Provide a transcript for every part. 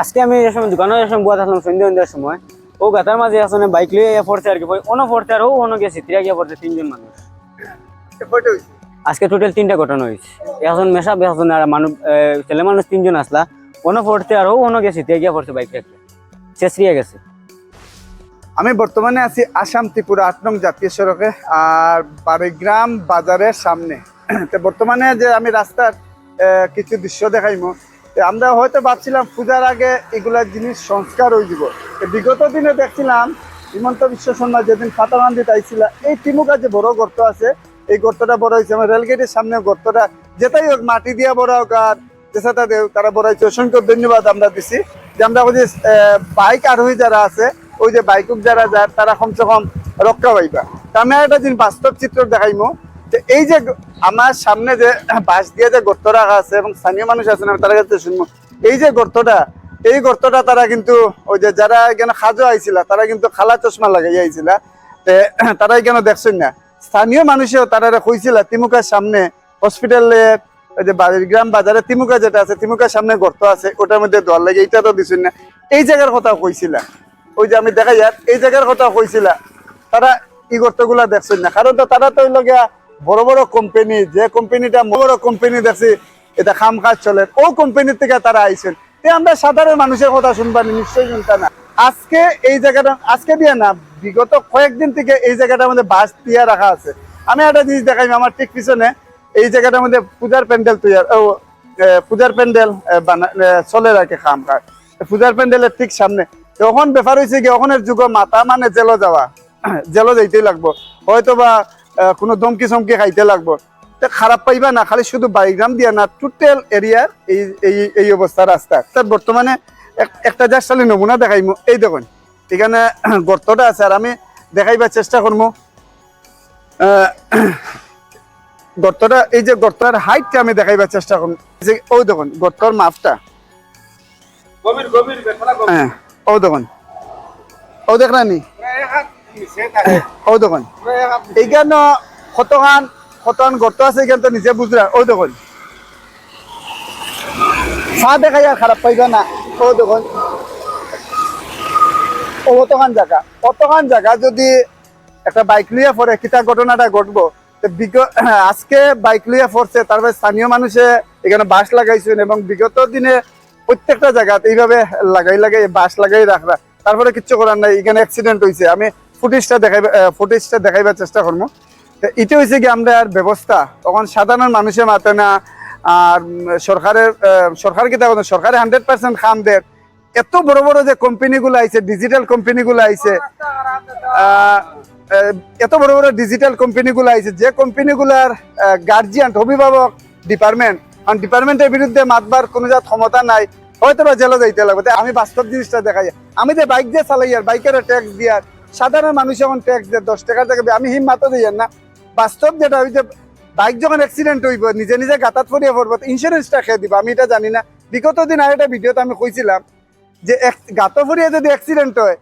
আজকে আমি সময় দোকানে এই সময় বুয়া থাকলাম সন্ধ্যা সন্ধ্যার সময়। ও গাতার মাঝে আসলে বাইক লিয়ে ইয়ে পড়ছে আর কি অন্য পড়ছে আর ও অন্য গেছে তিরা গিয়ে পড়ছে তিনজন মানুষ আজকে টোটাল তিনটা ঘটনা হয়েছে এখন মেশা এখন আর মানুষ ছেলে মানুষ তিনজন আসলা অন্য পড়ছে আর ও অন্য গেছে তিরা গিয়ে পড়ছে বাইক একটা শেষরিয়া গেছে। আমি বর্তমানে আছি আসাম ত্রিপুরা আট নং জাতীয় সড়কে আর বারিগ্রাম বাজারের সামনে। তো বর্তমানে যে আমি রাস্তার কিছু দৃশ্য দেখাইমো আমরা হয়তো ভাবছিলাম পূজার আগে এগুলা জিনিস সংস্কার হয়ে যাব। বিগত দিনে দেখছিলাম, হিমন্ত বিশ্ব শর্মা যেদিন ফাতাবান্দিত আইছিল, এই টিমুকা যে বড় গর্ত আছে, এই গর্তটা বড় হয়েছে, আমার রেলগেটের সামনে গর্তটা, যেটাই হোক মাটি দিয়া বড় হোক আর দেও, তারা বড় হয়েছে। অসংখ্য ধন্যবাদ আমরা দিছি। যে আমরা ওই যে বাইক আরোহী যারা আছে, ওই যে বাইকুক যারা যায় তারা কমসে কম রক্ষা পাইবা। তা আমি একটা জিনিস বাস্তব চিত্র দেখাইমো। এই যে আমার সামনে যে বাঁশ দিয়ে যে গর্ত রাখা আছে এবং স্থানীয় মানুষ আছেন আমি তারা কাছে শুনব। এই যে গর্তটা, এই গর্তটা তারা কিন্তু, ওই যে যারা এখানে খাজো আইছিল, তারা কিন্তু খালা চশমা লাগাই আইছিল। তারা এখানে দেখছেন না। স্থানীয় মানুষেও তারা কইছিল, তিমুকার সামনে হসপিটালের ওই যে গ্রাম বাজারে তিমুকা যেটা আছে, তিমুকার সামনে গর্ত আছে, ওটার মধ্যে দল লাগে এইটা তো দিছেন না। এই জায়গার কথা কইছিলা। ওই যে আমি দেখা যাক এই জায়গার কথা কইছিলা। তারা এই গর্তগুলা দেখছেন না। কারণ তো তারা তো হইল গিয়া বড় বড় কোম্পানি যে কোম্পানিটা বড় কোম্পানি দেখছি এটা খাম কাজ চলে। ও কোম্পানির থেকে তারা আইছেন। তে আমরা সাধারণ মানুষের কথা শুনবা না, নিশ্চয়ই শুনতা না। আজকে এই জায়গাটা আজকে দিয়ে না বিগত কয়েকদিন থেকে এই জায়গাটার মধ্যে বাস দিয়া রাখা আছে। আমি একটা জিনিস দেখাই আমার ঠিক পিছনে এই জায়গাটার মধ্যে পূজার প্যান্ডেল তৈরি ও পূজার প্যান্ডেল চলে রাখে খাম কাজ পূজার প্যান্ডেলের ঠিক সামনে। তখন ব্যাপার হয়েছে কি ওখানের যুগ মাথা মানে জেলো যাওয়া। জেলো যাইতেই লাগবো। হয়তো বা কোনো দমকি চমকি খাইতে লাগবো। তে খারাপ পাইবা না খালি শুধু বাইগ্রাম দিয়া না টোটাল এরিয়ার এই এই এই অবস্থা রাস্তা। তার বর্তমানে এক- একটা জাস্ট খালি নমুনা দেখাইমু। এই দেখুন এখানে গর্তটা আছে আর আমি দেখাইবার চেষ্টা করব গর্তটা এই যে গর্তের হাইটটা আমি দেখাইবার চেষ্টা করব যে ওই দেখুন গর্তর মাপটা। হ্যাঁ ও দেখুন। ও দেখ ও কতখান গর্ত আছে এখান তো নিজে বুঝরা ও চা খারাপ না ও ও জায়গা। জায়গা যদি একটা বাইক কিতা ঘটনাটা ঘটবো? আজকে বাইক লিয়ে পড়ছে তারপরে স্থানীয় মানুষে এখানে বাস লাগাইছেন এবং বিগত দিনে প্রত্যেকটা জায়গাতে এইভাবে লাগাই লাগাই বাস লাগাই রাখরা। তারপরে কিচ্ছু করার নাই, এখানে অ্যাক্সিডেন্ট হয়েছে আমি ফুটেজটা দেখাইবা ফুটেজটা দেখাইবার চেষ্টা করব। তো এটা হয়েছে কি আমরা ব্যবস্থা, তখন সাধারণ মানুষে মাতে না, আর সরকারের সরকার কি দেখো সরকারে হান্ড্রেড পার্সেন্ট খাম দেয়। এত বড় বড় যে কোম্পানিগুলো আইছে ডিজিটাল কোম্পানিগুলো আইছে এত বড় বড় ডিজিটাল কোম্পানিগুলো আইছে, যে কোম্পানিগুলার গার্জিয়ান অভিভাবক ডিপার্টমেন্ট কারণ ডিপার্টমেন্টের বিরুদ্ধে মাতবার কোনো জাত ক্ষমতা নাই হয়তো বা জেলে যাইতে লাগবে। আমি বাস্তব জিনিসটা দেখাই। আমি যে বাইক দিয়ে চালাই আর বাইকের ট্যাক্স দিয়ার সাধারণ মানুষ যখন ট্যাক্স দেয়, দশ টাকার জায়গায় আমি হিম মাতো দিই না। বাস্তব যেটা যে বাইক যখন অ্যাক্সিডেন্ট হইব, নিজে নিজে গাতাত ফরিয়ে পড়ব ইন্স্যুরেন্সটা খেয়ে দিব, আমি এটা জানি না। বিগত দিন আর একটা ভিডিওতে আমি কইছিলাম যে গাত ফুরিয়ে যদি অ্যাক্সিডেন্ট হয়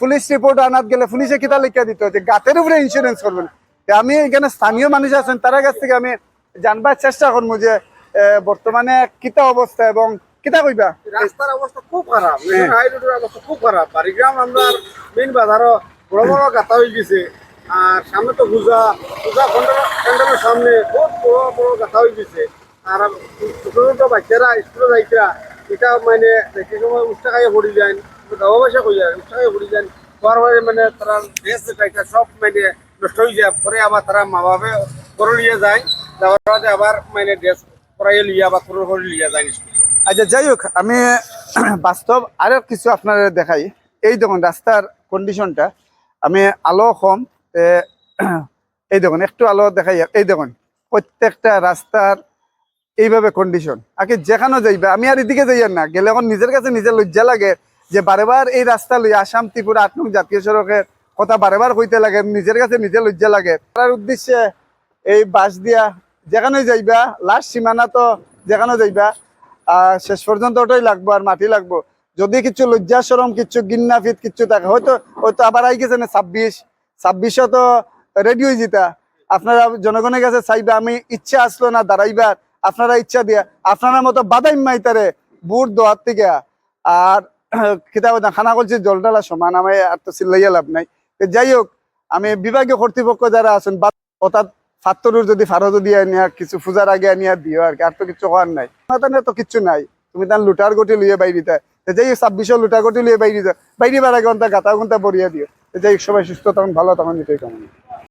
পুলিশ রিপোর্ট আনাত গেলে পুলিশে কিতা লিখে দিত যে গাতের উপরে ইন্স্যুরেন্স করবে না। আমি এখানে স্থানীয় মানুষ আছেন, তার কাছ থেকে আমি জানবার চেষ্টা করব যে বর্তমানে কিতা অবস্থা এবং কিতা কইবা? রাস্তার অবস্থা খুব খারাপ মেন হাই রোডের অবস্থা খুব খারাপ। বাড়িগ্রাম আমরা মেন বাজারও বড় বড় গাতা হয়ে গেছে। আর সামনে তো পূজা পূজা প্যান্ডেলের সামনে বহুত বড় বড় গাতা হয়ে গেছে। আর ছোট ছোট বাচ্চারা স্কুলে যাইতরা এটা মানে দেখে সময় উষ্টা খাইয়ে পড়ি যায় গাঁও ভাষা কই যায় উষ্টা খাইয়ে পড়ি যায় পর মানে তারা ড্রেস যেটা সব মানে নষ্ট হয়ে যায়। পরে আবার তারা মা বাপে করে নিয়ে যায়। যাওয়ার পরে আবার মানে ড্রেস পরাইয়ে লিয়া বা করে করে লিয়া যায় স্কুলে। আচ্ছা যাই হোক, আমি বাস্তব আরও কিছু আপনার দেখাই। এই দেখুন, রাস্তার কন্ডিশনটা আমি আলো কম এই দেখুন, একটু আলো দেখাই। এই দেখুন, প্রত্যেকটা রাস্তার এইভাবে কন্ডিশন আগে যেখানে যাইবা, আমি আর এদিকে যাই না। গেলে এখন নিজের কাছে নিজের লজ্জা লাগে যে বারেবার এই রাস্তা লই আসাম, ত্রিপুরা, আট নং জাতীয় সড়কের কথা বারেবার কইতে লাগে, নিজের কাছে নিজে লজ্জা লাগে। তার উদ্দেশ্যে এই বাস দিয়া যেখানে যাইবা, লাস্ট সীমানা তো যেখানে যাইবা শেষ পর্যন্ত ওটাই লাগবো, আর মাটি লাগবো। যদি কিছু লজ্জা সরম কিছু গিন্নাফিত কিছু থাকে, হয়তো হয়তো আবার আই গেছে না ছাব্বিশ। তো রেডি হয়ে যেতা। আপনারা জনগণের কাছে চাইবে, আমি ইচ্ছা আসলো না দাঁড়াইবার। আপনারা ইচ্ছা দিয়া, আপনারা মতো বাদাই মাইতারে বুট দোয়ার থেকে। আর কিতাব খানা করছি জল ঢালা সমান আমি আর তো চিল্লাইয়া লাভ নাই। যাই হোক, আমি বিভাগীয় কর্তৃপক্ষ যারা আছেন অর্থাৎ ফাত্তরুর যদি ফারো যদি আনিয়া কিছু পূজার আগে আনিয়া দিও আর কি, আর তো কিছু হওয়ার নাই। তাহলে তো কিছু নাই। তুমি তার লুটার গটি লুয়ে বাইরে দেয় যেই ছাব্বিশে লুটার গটি লুয়ে বাইরি বাইরি বার আগে গাতা ঘণ্টা বরিয়া দিও। যে সবাই সুস্থ তখন ভালো, তখন এটাই কামনা।